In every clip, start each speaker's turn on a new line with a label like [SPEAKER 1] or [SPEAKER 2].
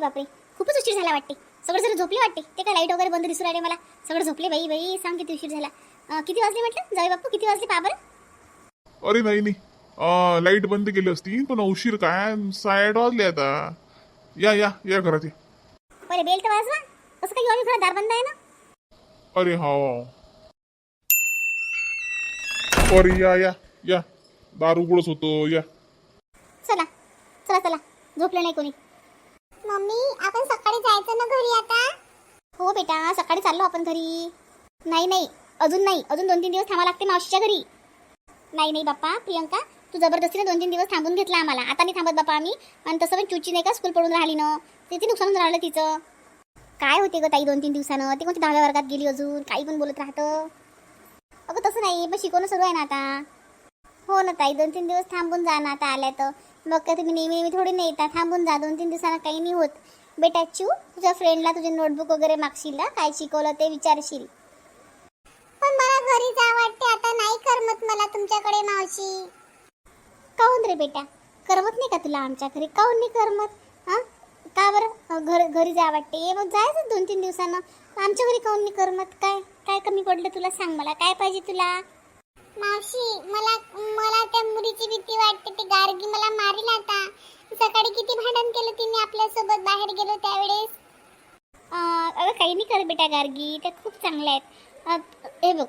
[SPEAKER 1] बापरे. खूपच उशीर झाला वाटते. सगळं जरा झोपले वाटते. ते काय लाइट वगैरे बंद दिसू राहिले मला. सगळं झोपले बाई बाई सांग किती उशीर झाला. किती वाजले म्हटलं? जाऊ बापू किती वाजले? पहा बरं.
[SPEAKER 2] अरे नाही नाही लाइट बंद केली असती. पण उशीर काय? साठ वाजले आता. या या या घरात या.
[SPEAKER 1] बरे बेल तर वाजवा. कसं काही येऊन खरं दार बंद आहे ना?
[SPEAKER 2] अरे हा. अरे या या या. दार उघडच होतो. या.
[SPEAKER 1] चला चला चला. झोपलं नाही कोणी. मम्मी आपण सकाळी जायचं ना घरी आता? हो बेटा सकाळी चाललो आपण घरी. नाही नाही अजून नाही अजून दोन तीन दिवस थांबा लागते मावशीच्या घरी. नाही नाही बाप्पा प्रियंका तू जबरदस्तीने दोन तीन दिवस थांबून घेतला आम्हाला. आता नाही थांबत बाप्पा आम्ही. आणि तसं पण चुची नाही का स्कूल पडून राहिली ना? तिथे नुकसान राहिलं तिचं. काय होते ग ताई दोन तीन दिवसानं? ती कोणती दहाव्या वर्गात गेली अजून? काही पण बोलत राहतं. अगं तसं नाही पण शिकवणं सुरू आहे ना आता. हो ना ताई दोन तीन दिवस थांबून जा ना आता आल्या तर. मग काय तुम्ही नेहमी नेहमी थोडी नाही येता थांबून जा. दोन तीन दिवसांना काही नाही होत. बेटा चू तुझ्या फ्रेंडला तुझे नोटबुक वगैरे मागशील ना? काय शिकवलं ते विचारशील. पण मला घरी जा वाटते आता नाही करमत मला तुमच्याकडे मावशी. काहून रे बेटा? करमत नाही का तुला आमच्या घरी? काहून नाही करमत? हां? का बरं? घर घरी जा वाटते. मग जायचं दोन तीन दिवसानं. आमच्या घरी काहून नाही करमत? काय काय कमी पडलं तुला? सांग मला. काय पाहिजे तुला? मावशी मला मला त्या मुलीची भीती वाटते. ती गार्गी मला मारील आता. सकाळी किती भांडण केलं तिने आपल्यासोबत? बाहेर गेलो त्यावेळेस. अगं काही नाही कर बेटा गार्गी. त्या खूप चांगल्या आहेत. हे बघ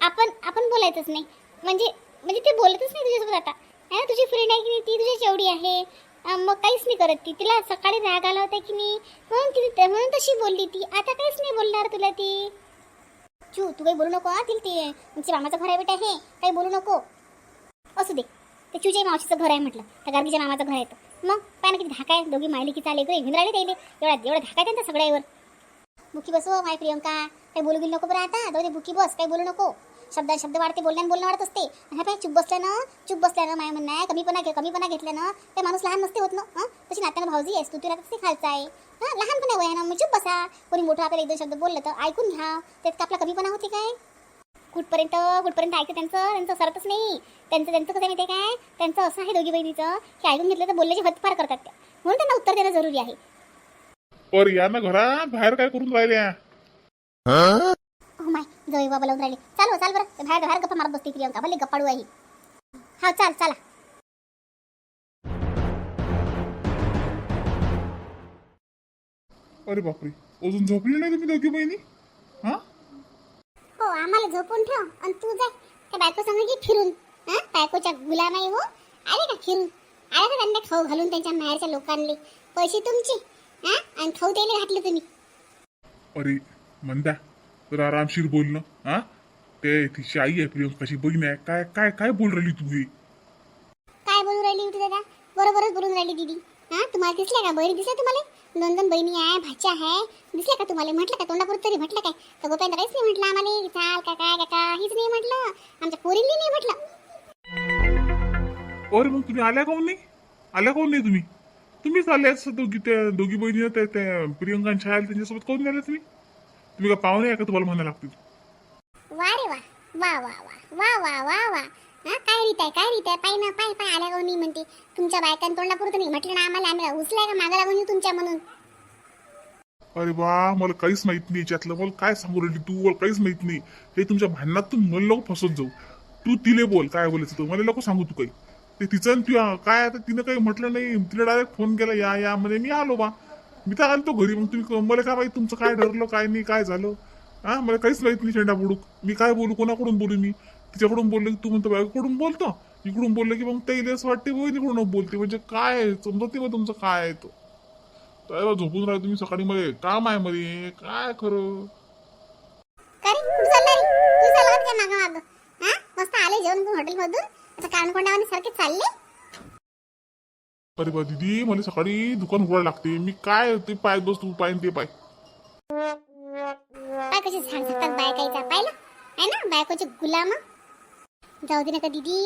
[SPEAKER 1] आपण आपण बोलायचंच नाही. म्हणजे म्हणजे ते बोलतच नाही तुझ्यासोबत आता. है ना तुझी फ्रेंड आहे की नाही? ती तुझ्या जेवढी आहे. मग काहीच नाही करत ती. तिला सकाळी राग आला होता की नाही? म्हणून ती म्हणून तशी बोलली ती. आता काहीच नाही बोलणार तुला ती. चू तू काही बोलू नको हा तिला ते तुमच्या मामाचं घर आहे बेटा हे. काही बोलू नको. असू दे. ते चूच्या मावशीचं घर आहे म्हटलं. त्या गार्गीच्या मामाचं घर आहे तर मग? काय ना किती धाका आहे. दोघी मायली की चाले घेऊन राहिले त्याले एवढा एवढा धाका आहे त्यांचा सगळ्यावर. बुकी बस माय प्रियंका. काही बोलू गेलो नको बरं आता. दोघे बुकी बस. काही बोलू नको. शब्द शब्द वाढते बोलण्यानं बोलणं वाढत असते. आणि ह्या चुप बसल्यानं चुप बसल्यानं माय म्हणणं आहे कमीपणा घे कमीपणा घेतल्यानं ते माणूस लहान नसते होत ना हं? तशी नात्यानं भाऊजी आहेस तू तुला ते खालचा आहे? हां? लहानपण आहे वयानं मग चुप बसा. कोणी मोठं आपल्याला एक दोन शब्द बोललं तर ऐकून घ्या. त्यात का आपला कमीपणा होते काय? कुठपर्यंत कुठपर्यंत ऐकतं त्यांचं? त्यांचं सरतच नाही. त्यांचं त्यांचं कसं आहे माहिती आहे काय? त्यांचं असं आहे दोघी बहिणीचं की ऐकून घेतलं तर बोलल्याची हद्दपार करतात त्या. म्हणून त्यांना उत्तर देणं जरुरी आहे.
[SPEAKER 2] पर या ना घरात बाहेर काय करून राहिल्या?
[SPEAKER 1] हो जवळ बाबा लावून राहिले चाल हो, चाल बरं. बाहेर बाहेर गप्पा मारत बसते प्रियंका भले गप्पाडू आहे हा. चाल चला.
[SPEAKER 2] अरे बापरे. अजून झोपली नाही तुम्ही दोघी बहिणी? हा?
[SPEAKER 1] हो आम्हाला झोपून ठेव आणि तू जा. त्या बायको संग की फिरून. हा? बायकोच्या गुलामाई हो. आले का फिरून? आले का त्यांना खाऊ घालून त्यांच्या माहेरच्या लोकांले? पैसे तुमचे. हा? आणि खाऊ द्यायला घातले तुम्ही.
[SPEAKER 2] अरे मंदा. तर आरामशीर बोल ना हा ते तिची आई आहे प्रियंकाची बहीण आहे? काय काय काय बोल राहिली तू हे?
[SPEAKER 1] काय बोलून राहिली होती दादा? बरोबरच बोलून राहिली दीदी. हा तुम्हाला दिसल्या का? बहिणी दिसल्या तुम्हाला? दोन दोन बहिणी आहे भाच्या आहे. दिसल्या का तुम्हाला? म्हटलं का? तोंडापुरत तरी म्हटलं काय? तर गोपांना काहीच नाही म्हटलं आम्हाला. चाल का काय का काहीच नाही म्हटलं. आमच्या पोरींनी नाही म्हटलं.
[SPEAKER 2] अरे मग तुम्ही आल्या काऊन नाही? आल्या काऊन नाही तुम्ही? तुम्हीच आल्या दोघी त्या दोघी बहिणी त्या प्रियंकांच्या आल्या त्यांच्यासोबत काऊन नाही आल्या तुम्ही? तुम्ही का पाहुणे आहे का तुम्हाला म्हणायला लागतील?
[SPEAKER 1] वा रे वा. वा वा वा. वा वा वा वा. हा काय रीत आहे काय रीत आहे? पाय ना पाय पाय. आल्या मी म्हणते. तुमच्या बायकां तोंडापुरतं नाही. म्हटलं ना आम्हाला आम्ही उचलाय का मागा लागून तुमच्या म्हणून?
[SPEAKER 2] अरे वा मला काहीच माहीत नाही याच्यातलं. मला काय सांगू राहिली तू? मला काहीच माहीत नाही. हे तुमच्या भांडणात तू मला नको फसत जाऊ. तू तिले बोल काय बोलायचं तू? मला नको सांगू तू काही. ते तिचं आणि तू काय आता तिनं काही म्हटलं नाही. तिला डायरेक्ट फोन केला या या म्हणे. मी आलो बा. मी तर आलतो घरी. मग तुम्ही मला काय माहिती तुमचं काय ठरलं काय नाही काय झालं? हा मला काहीच माहीत नाही शेंडा बुडूक. मी काय बोलू कोणाकडून बोलू मी? तिच्याकडून बोललो की तू म्हणतो बायकोकडून बोलतो. इकडून बोललं की मग ते असं वाटते तिकडून बोलते. म्हणजे काय आहे? समजत नाही मग तुमचं काय आहे तो. काय झोपून राहा तुम्ही सकाळी मध्ये. काम आहे मध्ये. काय खरं?
[SPEAKER 1] मस्त आले जेवण हॉटेल मधून. आता सारखे चालले.
[SPEAKER 2] अरे बा दीदी मला सकाळी दुकान उघडायला लागते. मी काय ते पाय बस तू पाय ते पाय.
[SPEAKER 1] काय कशी झाड झटतात बायकाईचा पाहिलं? आहे ना बायकोचे गुलाम. जाऊ दे नका दीदी.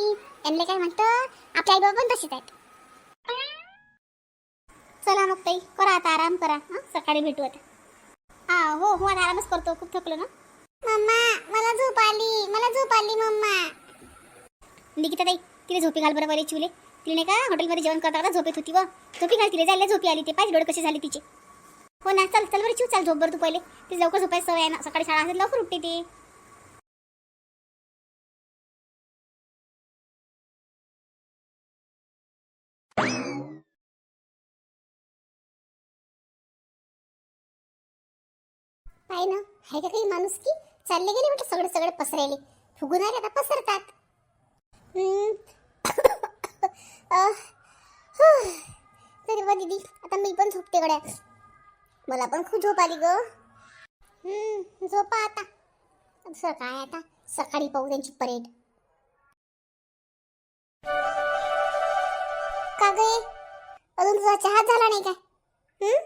[SPEAKER 1] यांना काय म्हणतं? आपल्या आई बाबा पण तसेच आहेत. चला मग ताई करा आता आराम करा. हं? सकाळी भेटू आता. हा हो हो आता आरामच करतो. खूप थकलो ना. मम्मा मला झोप आली. मला झोप आली मम्मा. निकिता ताई तिला झोपी घाल बरं बरे चिवले.
[SPEAKER 3] तिने नाही का हॉटेलमध्ये जेवण करता करता झोपेत होती व? झोपी घाल तिला जायला झोपी आली ते. पाहिजे डोळे कसे झाले तिचे. हो ना चल चल बरं चिव चाल झोप बरं तू पहिले. ती लवकर झोपायची सवय आहे ना. सकाळी शाळा असेल लवकर उठते ती. पाय ना? आहे का काही माणूस की चालले गेले म्हटलं सगळे सगळे पसरायले? फुगून आले आता पसरतात. हम्म. तरी बा दीदी आता मी पण झोपते गड्या. मला पण खूप झोप आली ग. झोपा आता. सकाळ आता सकाळी पाहू त्यांची परेड. का गे अजून तुझा चहा झाला नाही काय? हम्म?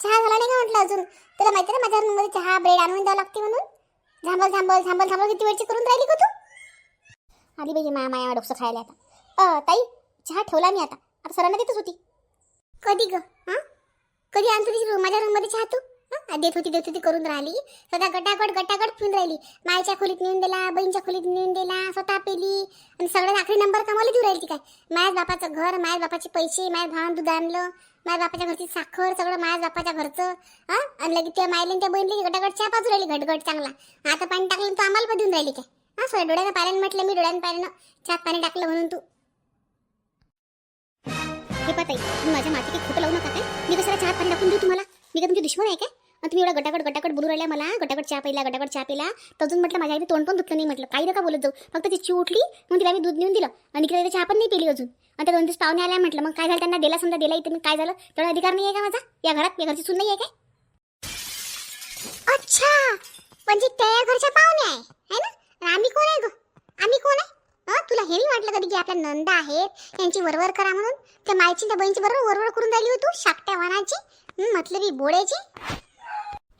[SPEAKER 3] चहा झाला नाही का म्हटलं अजून? तुला माहिती ना माझ्या रूममध्ये चहा ब्रेड आणून द्यावं लागते म्हणून? झांबल झांबल झांबल झांबल किती वेळची करून राहिली का तू? आली पाहिजे माया माया डोकसं खायला आता. अ ताई चहा ठेवला मी आता. आता सरांना देतच होती. कधी ग? हां? कधी आणतो तिची रूम माझ्या रूममध्ये चहा तू? हं? देत होती देत होती करून राहिली. स्वतः गटागट गटागट पिऊन राहिली. मायच्या खोलीत नेऊन दिला बहीणच्या खोलीत नेऊन दिला स्वतः पेली. आणि सगळ्यात आखरी नंबर कमावली देऊ राहिली ती काय? माझ्या बापाचं घर माझ्या बापाचे पैसे माझ्या भावानं दूध आणलं माझ्या बापाच्या घरची साखर सगळं माझ्या बापाच्या घरचं हां? आणि लगेच त्या मायले आणि त्या बहिणीला गटागट चहा पाजू राहिली घटघट चांगला. आता पाणी टाकलं तर आम्हाला पण देऊन राहिली काय हां स्वतः डोळ्यानं पाण्यानं म्हटलं मी डोळ्यानं पाण्यानं चहात पाणी टाकलं म्हणून तू. हे पताई तुम्ही माझ्या माती काही खोटं लावू नका काय? मी कशाला चहा पाणी टाकून देऊ तुम्हाला? मी काय तुमची दुश्मन आहे काय? आणि तुम्ही एवढा गटागट गटागट बोलू राहिला मला गटागट चहा पिला गटागट चहा पिला तर अजून म्हटलं माझ्या आईने तोंड पण धुतलं नाही म्हटलं. काही नका बोलत जाऊ. फक्त ती उठली मग तिला मी दूध नेऊन दिलं. आणि तिला चहा पण नाही पिली अजून. आणि त्या दोन दिवस पाहुणे आल्या म्हटलं मग काय झालं त्यांना? दिला समजा दिला इथे मी. काय झालं? तेवढा अधिकार नाही आहे का माझा? या घरात? या घरची सून नाही आहे काय? अच्छा म्हणजे त्या घरच्या पाहुणे आहे ना? आम्ही कोण आहे ग? आम्ही कोण आहे? तुला हेवी वाटलं कधी की आपल्या नंदा आहेत यांची वरवर करा म्हणून? त्या मायची त्या बहिणीची बरोबर वरवर करून राहिली होती शाकट्या वाहनाची मतलबी बोळ्याची?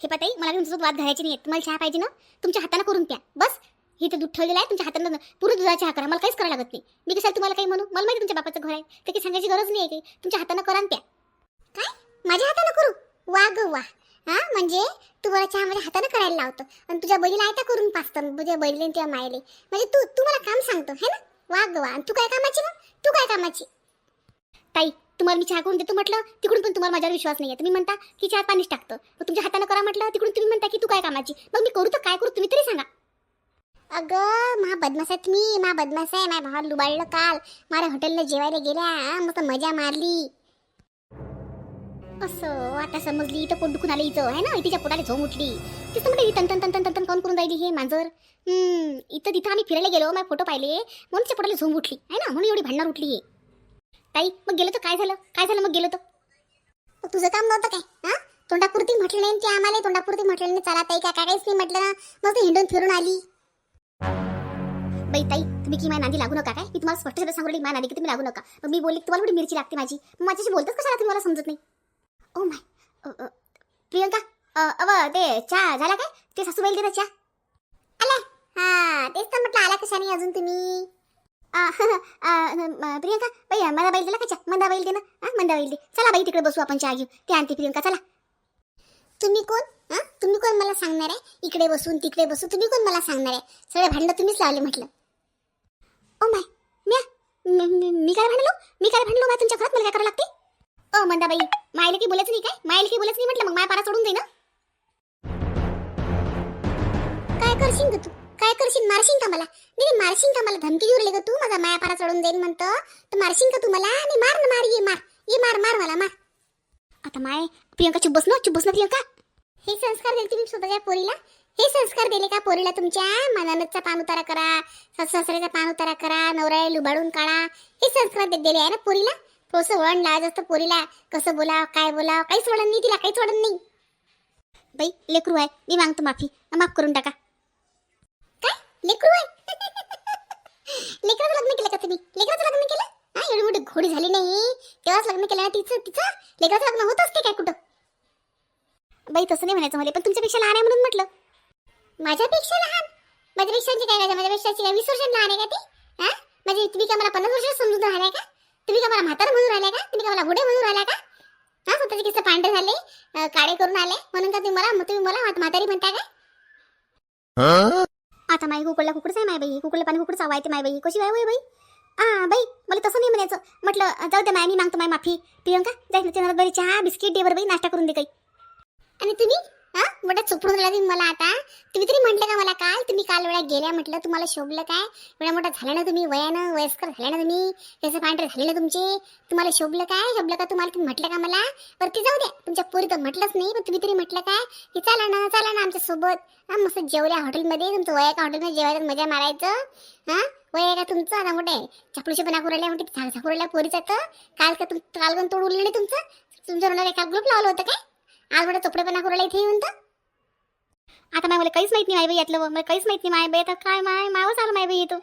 [SPEAKER 3] हे पताई मला तुमच्यासोबत वाद घालायची नाही तुम्हाला चहा पाहिजे ना? तुमच्या हाताने करून प्या. बस. हे तर दूध ठेवलेलं आहे तुमच्या हातानं पूर्ण दुधाचा चहा करा. मला काहीच करायला लागत नाही. मी कशाला तुम्हाला काही म्हणू? मला माहिती तुमच्या बापाचं घर आहे. ते काही सांगायची गरज नाही आहे काही. तुमच्या हातानं करा आणि प्या. काय? माझ्या हातानं करू? वा ग वा हा म्हणजे? तू मला चहा माझ्या हातानं करायला लावतो. आणि तुझ्या बहिणीला आयता करून पाचतो तुझ्या बहिणीला आणि तुझ्या मायले. म्हणजे तू तू मला काम सांगतो है ना? वा ग वा आणि तू काय कामाची मग? तू काय कामाची? ताई तुम्हाला मी चहा करून देतो म्हटलं तिकडून पण तुम्हाला माझ्यावर विश्वास नाही आहे तुम्ही म्हणता की चहा पाणीच टाकतं. मग तुमच्या हातानं करा म्हटलं तिकडून तुम्ही म्हणता की तू काय कामाची? मग मी करू तर काय करू तुम्ही तरी सांगा. अगं मा बदमाश आहे तुम्ही मा बदमाश आहे. माझ्या भावाला लुबाडलं काल. माझ्या हॉटेलला जेवायला गेल्या. मस्त मजा मारली. असं आता समजली इथं पोट दुखून आलं इथं आहे ना? तिच्या पोटाला झोम उठली तेच तर म्हटलं तन तन तन तन तन कौन करून राहिली हे मांजर? हम्म इथं तिथं आम्ही फिरायला गेलो माझे फोटो पाहिले म्हणून तिच्या पोटाला झोम उठली आहे ना? म्हणून एवढी भांडणार उठली आहे ताई मग गेलो तर काय झालं? काय झालं? मग गेलो तर? मग तुझं काम नव्हतं काय? हा? तोंडापुरती म्हटलं नाही ते आम्हाला? तोंडापुरती म्हटलं नाही चला ताई काय काय काहीच नाही म्हटलं ना. मग ते हिंडून फिरून आली. बाई ताई तुम्ही की माझ्या नादी लागू नका काय? मी तुम्हाला स्पष्ट शब्द सांगू माझ्या नादी की तुम्ही लागू नका. मग मी बोलली तुम्हाला थोडी मिरची लागते माझी? मग माझ्याशी बोलतच कशाला तुम्ही मला समजत नाही? ओ माय प्रियंका अव ते चहा झाला काय ते सासूबाई दे चहा आला हा तेच तर म्हटलं आला कशाने अजून तुम्ही आ, आ, प्रियंका बाई मला बाईल दिला का चहा मंदा बैल दे ना हा मंदा बैल दे चला बाई तिकडे बसू आपण चहा घेऊ ते आणते प्रियंका चला तुम्ही कोण हा तुम्ही कोण मला सांगणार आहे इकडे बसून तिकडे बसून तुम्ही कोण मला सांगणार आहे सगळे भांडणं तुम्हीच लावले म्हटलं ओ माय म्या मी मी- मी काय भांडलो मी काय भांडलो माय तुमच्या घरात मला काय करावं लागते ओ मंदाबाई मायला की बोलत नाही काय? मायला की बोलायचं नाही म्हटलं मग माय पारा सोडून दे ना. काय करशील ग तू? काय करशील? मारशील का मला? नाही मारशील का मला? धमकी देऊ का तू? माझा माया पारा चढून देईन म्हणतो. तर मारशील का तू मला? नाही मार ना मार ये मार. ये मार मार मला मार. आता माय प्रियंका चुप बस ना चुप बस ना प्रियंका. हे संस्कार दिले तुम्ही स्वतःच्या पोरीला. हे संस्कार दिले का पोरीला तुमच्या? मनानचा पान उतारा करा सासऱ्याचा पान उतारा करा नवऱ्या लुबाडून काढा. हे संस्कार दिले आहे ना पोरीला? थोडंसं वळण लावायचं असतं पोरीला. कसं बोलावं काय बोलावं काहीच वळण नाही तिला काहीच वळण नाही. बाई लेकरू आहे. मी मागतो माफी. माफ करून टाका. काय? लेकरू आहे? लेकराचं लग्न केलं का तुम्ही? लेकराचं लग्न केलं? हा एवढी मोठी घोडी झाली नाही. तेव्हाच लग्न केलं ना तिचं? तिचं? लेकराचं लग्न होत असते काय कुठं? बाई तसं नाही म्हणायचं मला पण तुमच्यापेक्षा लहान आहे म्हणून म्हटलं. माझ्यापेक्षा लहान? माझ्यापेक्षा काय नाही माझ्यापेक्षा काय वीस वर्षांनी लहान आहे का ती? हा? म्हणजे तुम्ही का मला पन्नास वर्ष समजून राहिलाय का? तुम्ही का मला म्हातार म्हणून राहिलाय का? तुम्ही का मला घोडे म्हणून राहिलाय का? हा स्वतःचे किस्से पांढरे झाले काळे करून आले. म्हणून का तुम्ही मला तुम्ही मला म्हात- म्हातारी म्हणताय का आता माई कुकडला कुकडच आहे माय बाई. कुकडला पाणी कुकडच हवा आहे ते माय बाई. कशी होय बाई?
[SPEAKER 1] आ बाई मला तसं नाही म्हणायचं. म्हटलं जाऊ दे माय मी मागतो माय माफी. प्रियंका जाय ना त्यांना घरी चहा बिस्किट बरं बाई नाश्ता करून दे काही. आणि तुम्ही? हा? मोठा चुपडून दिला तुम्ही मला आता. तुम्ही तरी म्हटलं का मला काल? तुम्ही काल वेळा गेल्या म्हटलं तुम्हाला शोभलं काय? एवढा मोठा झाला ना तुम्ही वयानं वयस्कर झाले ना तुम्ही. त्याचं पांढरे झाले ना तुमचे. तुम्हाला शोभलं काय? शोभलं का तुम्हाला? तुम्ही म्हटलं का मला? बरं जाऊ द्या. तुमच्या पोरी तर म्हटलंच नाही पण तुम्ही तरी म्हटलं काय? की चला ना चला ना आमच्यासोबत. हा मस्त जेवल्या हॉटेलमध्ये. तुमचं वया का हॉटेलमध्ये? जेवायचं मजा मारायचं. हा? वय आहे का तुमचं? आता मोठे चपडूशी पण राहिल्या म्हणते झाकुरल्या पोरीचं तर. काल का तुम काल पण तोड उरलं नाही तुमचं? तुमच्या रोला एका ग्रुप लावलं होतं काय? आज मोठा चोपडे पण राहिला इथे येऊन तर. आता माय मला काहीच माहीत नाही माय बाई यातलं मला काहीच माहीत नाही माय बाई आता काय माय मावच आलं माय बाई येतो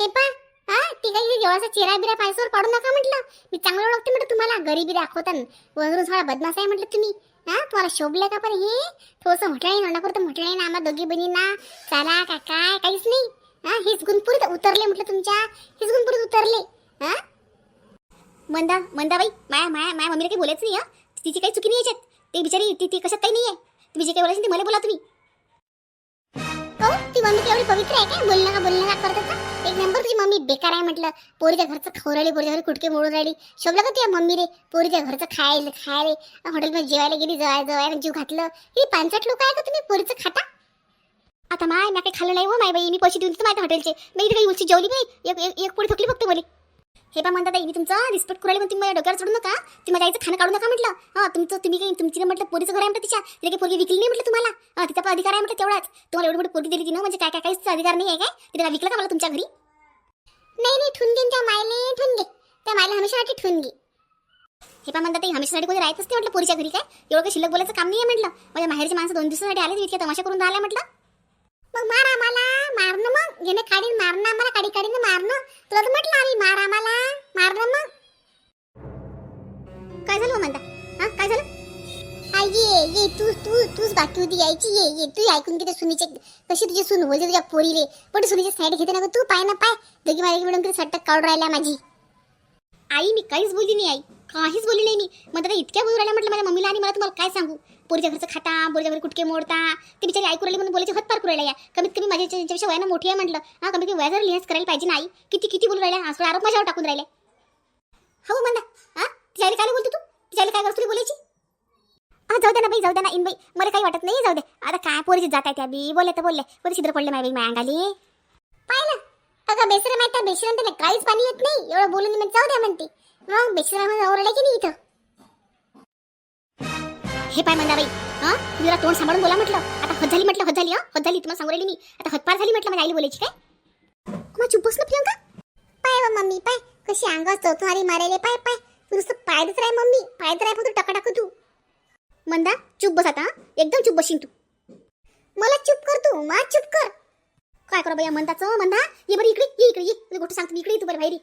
[SPEAKER 1] हे पा हा ती काही जेव्हा चेहरा बिरा पायसोर पाडू नका म्हटलं. मी चांगलं ओळखते म्हटलं तुम्हाला गरीबी दाखवता वरून थोडा बदमाश आहे म्हटलं तुम्ही. हा तुम्हाला शोभलं का पण हे? थोडंसं म्हटलं नाही नोंडापुरतं म्हटलं नाही ना आम्हा दोघी बहिणींना. चला का काय काहीच नाही. हा हेच गुणपुरीत उतरले म्हटलं तुमच्या. हेच गुणपुरीत उतरले. हा? मंदा मंदाबाई माया माया माया मम्मीला काही बोलायचं नाही हा? तिची काही चुकी नाही याच्यात. ते बिचारी ती ती कशात काही नाही आहे तुम्ही जे काही बोलायचं ते मला बोला तुम्ही. हो ती मम्मी एवढी पवित्र आहे काय? बोलणं का बोलणं का करत होता एक नंबर तुझी मम्मी बेकार आहे म्हटलं. पोरीच्या घरचं खाऊ राहिली पोरीच्या घरी कुटके मोडून राहिली. शोभलं का तुझ्या मम्मी रे पोरीच्या घरचं खायला खायला. हॉटेलमध्ये जेवायला गेली जवाय जवायला जीव घातलं. ही पानसट लोक आहे का तुम्ही पोरीचं खाता आता माय मी काही खाल्लं नाही हो माय बाई. मी पैसे देऊन माहिती हॉटेलचे. मी इथे काही उलची जेवली नाही एक एक पोळी थकली फक्त बोली हे पा म्हणतात मी तुमचा रिस्पेक्ट करायला पण तुम्ही माझ्या डोक्यावर सोडू नका. तुम्ही माझ्या आईचं खाणं काढू नका म्हटलं. हा तुमचं तुम्ही काही तुमची ना म्हटलं पोरीचं घर आहे म्हटलं तिच्या. तिला काही पोरगी विकली नाही म्हटलं तुम्हाला? हा तिचा पण अधिकार आहे म्हटलं तेवढाच. तुम्हाला एवढी मोठी पोरगी दिली तिनं म्हणजे काय काय काहीच अधिकार नाही आहे काय? तिला विकलं का मला तुमच्या घरी? नाही नाही ठेवून घे त्या मायले ठेवून घे त्या मायला हमेशासाठी ठेवून घे हे पण म्हणतात आई, हमेशासाठी कोणी राहतच नाही म्हटलं पोरीच्या घरी काय? एवढं काही शिल्लक बोलायचं काम नाही आहे म्हटलं. माझ्या माहेरची माणसं दोन दिवसासाठी आले इतक्या तमाशा करून राहिल्या म्हटलं. मग मार आम्हाला मारणं मग. घेणं काढीन मारणं आम्हाला काडी काढीन मारणं तुला तर म्हटलं आम्ही मार आम्हाला मारणं मग. काय झालं हो म्हणता हा काय झालं? आई ये ये तू तू तूच बाकी होती यायची. ये ये तू ऐकून किती सुनीचे. कशी तुझी सून बोलते तुझ्या पोरी रे पण सुनीचे साईड घेते ना गं तू. पाय ना पाय. दोघी माझ्या मिळून किती सट्टक काढून राहिल्या माझी. आई मी काहीच बोलली नाही आई. काहीच बोलली नाही मी. मग दादा इतक्या बोलू राहिल्या म्हटलं माझ्या मम्मीला आणि मला तुम्हाला काय सांगू? पोरीच्या घरचं खाता पोरीच्या घरी कुटके मोडता. ते बिचारी ऐकू राहिली म्हणून बोलायचे हतपार करू राहिल्या या. कमीत कमी माझ्या याच्यापेक्षा वयानं मोठी आहे म्हटलं. हा कमीत कमी वयाचा लिहाज करायला पाहिजे नाही किती किती बोलू राहिल्या? असं आरोप माझ्यावर टाकून राहिले. हो म्हणा हा? तिच्याला काय बोलतो तू? तिच्याला काय करतो बोलायची? हा जाऊ दे ना बाई जाऊ दे ना इन बाई. मला काही वाटत नाही जाऊ दे. आता काय पोरीची जात आहे त्या बी? बोलले तर बोलले. कोणी छिद्र पडले माझ्या बाई माझ्या अंगाली पाहिलं? अगं बेसर माहिती बेसर काहीच पाणी येत नाही. एवढं बोलून मी जाऊ द्या म्हणते. मग बेसर ओरडे की नाही इथं? हे पाय म्हणा बाई हा? तुला जरा तोंड सांभाळून बोला म्हटलं. आता हद झाली म्हटलं हद झाली हा? हद झाली तुम्हाला सांगू राहिली मी. आता हदपार झाली म्हटलं माझ्या आईला बोलायची काय? मग चुप बस ना प्रियंका. पाय व मम्मी पाय. कशी अंगावर चौथमारी मारायले पाय पाय. तू नुसतं पायदच राय मम्मी. पायदच राय फक्त टाका टाकू तू. मंदा चुप बस आता एकदम चुप बशीन तू. मला चुप कर तू मा चुप कर. काय करा बाई मंदाचं? मंदा ये बरं इकडे ये इकडे ये. तुला गोष्ट सांगतो इकडे तू बरं बाहेरी